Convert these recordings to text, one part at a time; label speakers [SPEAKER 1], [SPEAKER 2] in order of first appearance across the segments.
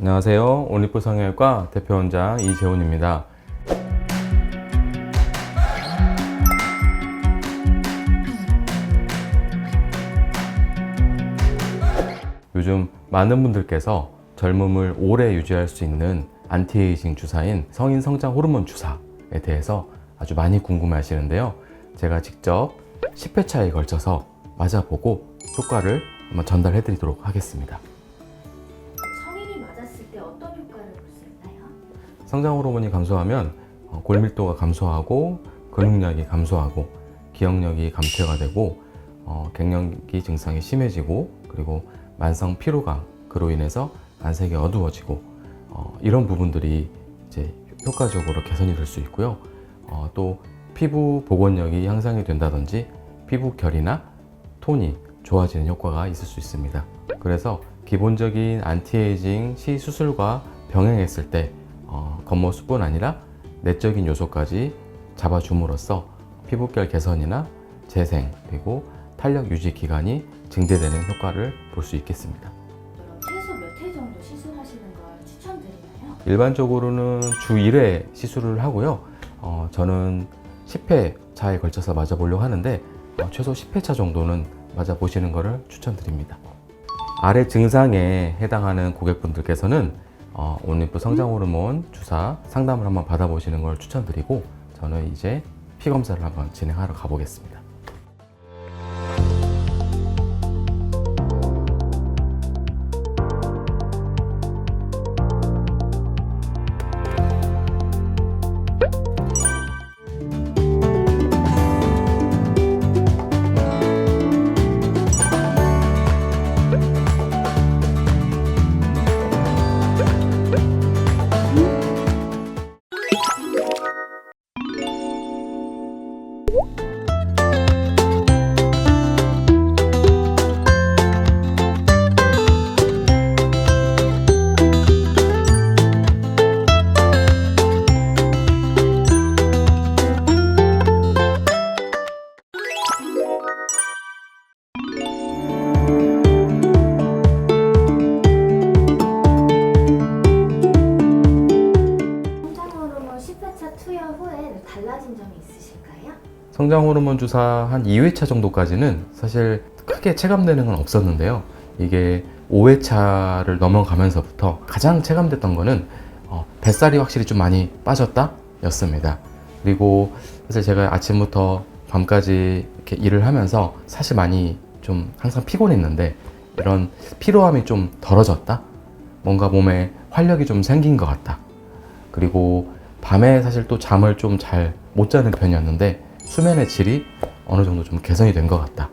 [SPEAKER 1] 안녕하세요. 올리프 성형외과 대표원장 이재훈입니다. 요즘 많은 분들께서 젊음을 오래 유지할 수 있는 안티에이징 주사인 성인 성장 호르몬 주사에 대해서 아주 많이 궁금해 하시는데요. 제가 직접 10회차에 걸쳐서 맞아보고 효과를 한번 전달해 드리도록 하겠습니다. 성장 호르몬이 감소하면 어, 골밀도가 감소하고 근육량이 감소하고 기억력이 감퇴가 되고 어, 갱년기 증상이 심해지고 그리고 만성 피로감 그로 인해서 안색이 어두워지고 어, 이런 부분들이 이제 효과적으로 개선이 될 수 있고요. 어, 또 피부 복원력이 향상이 된다든지 피부 결이나 톤이 좋아지는 효과가 있을 수 있습니다. 그래서 기본적인 안티에이징 시 수술과 병행했을 때 어, 겉모습뿐 아니라 내적인 요소까지 잡아줌으로써 피부결 개선이나 재생 그리고 탄력 유지 기간이 증대되는 효과를 볼 수 있겠습니다.
[SPEAKER 2] 그럼 최소 몇 회 정도 시술하시는 걸 추천드리나요?
[SPEAKER 1] 일반적으로는 주 1회 시술을 하고요. 어, 저는 10회 차에 걸쳐서 맞아보려고 하는데 어, 최소 10회 차 정도는 맞아보시는 것을 추천드립니다. 아래 증상에 해당하는 고객분들께서는 어, 온리프 성장 호르몬 주사 상담을 한번 받아보시는 걸 추천드리고 저는 이제 피 검사를 한번 진행하러 가보겠습니다.
[SPEAKER 2] 달라진 점이 있으실까요?
[SPEAKER 1] 성장 호르몬 주사 한 2회차 정도까지는 사실 크게 체감되는 건 없었는데요. 이게 5회차를 넘어가면서부터 가장 체감됐던 거는 어, 뱃살이 확실히 좀 많이 빠졌다 였습니다. 그리고 사실 제가 아침부터 밤까지 이렇게 일을 하면서 사실 많이 좀 항상 피곤했는데 이런 피로함이 좀 덜어졌다? 뭔가 몸에 활력이 좀 생긴 것 같다. 그리고 밤에 사실 또 잠을 좀 잘 못 자는 편이었는데 수면의 질이 어느 정도 좀 개선이 된 것 같다.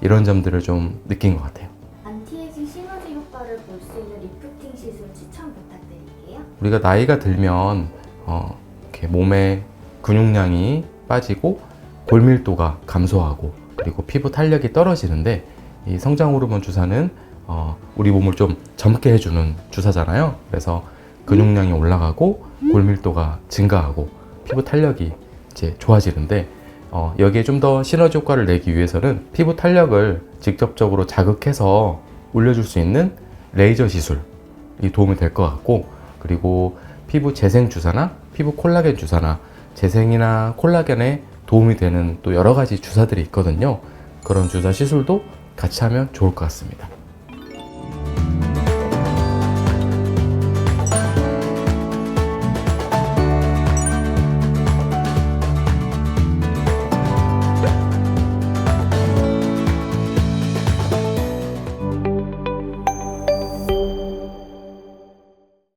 [SPEAKER 1] 이런 점들을 좀 느낀 것 같아요.
[SPEAKER 2] 안티에이징 시너지 효과를 볼 수 있는 리프팅 시술 추천 부탁드릴게요.
[SPEAKER 1] 우리가 나이가 들면 어, 이렇게 몸의 근육량이 빠지고 골밀도가 감소하고 그리고 피부 탄력이 떨어지는데 이 성장 호르몬 주사는 어, 우리 몸을 좀 젊게 해주는 주사잖아요. 그래서 근육량이 올라가고 골밀도가 증가하고 피부 탄력이 이제 좋아지는데 어, 여기에 좀 더 시너지 효과를 내기 위해서는 피부 탄력을 직접적으로 자극해서 올려줄 수 있는 레이저 시술이 도움이 될 것 같고 그리고 피부 재생 주사나 피부 콜라겐 주사나 재생이나 콜라겐에 도움이 되는 또 여러 가지 주사들이 있거든요. 그런 주사 시술도 같이 하면 좋을 것 같습니다.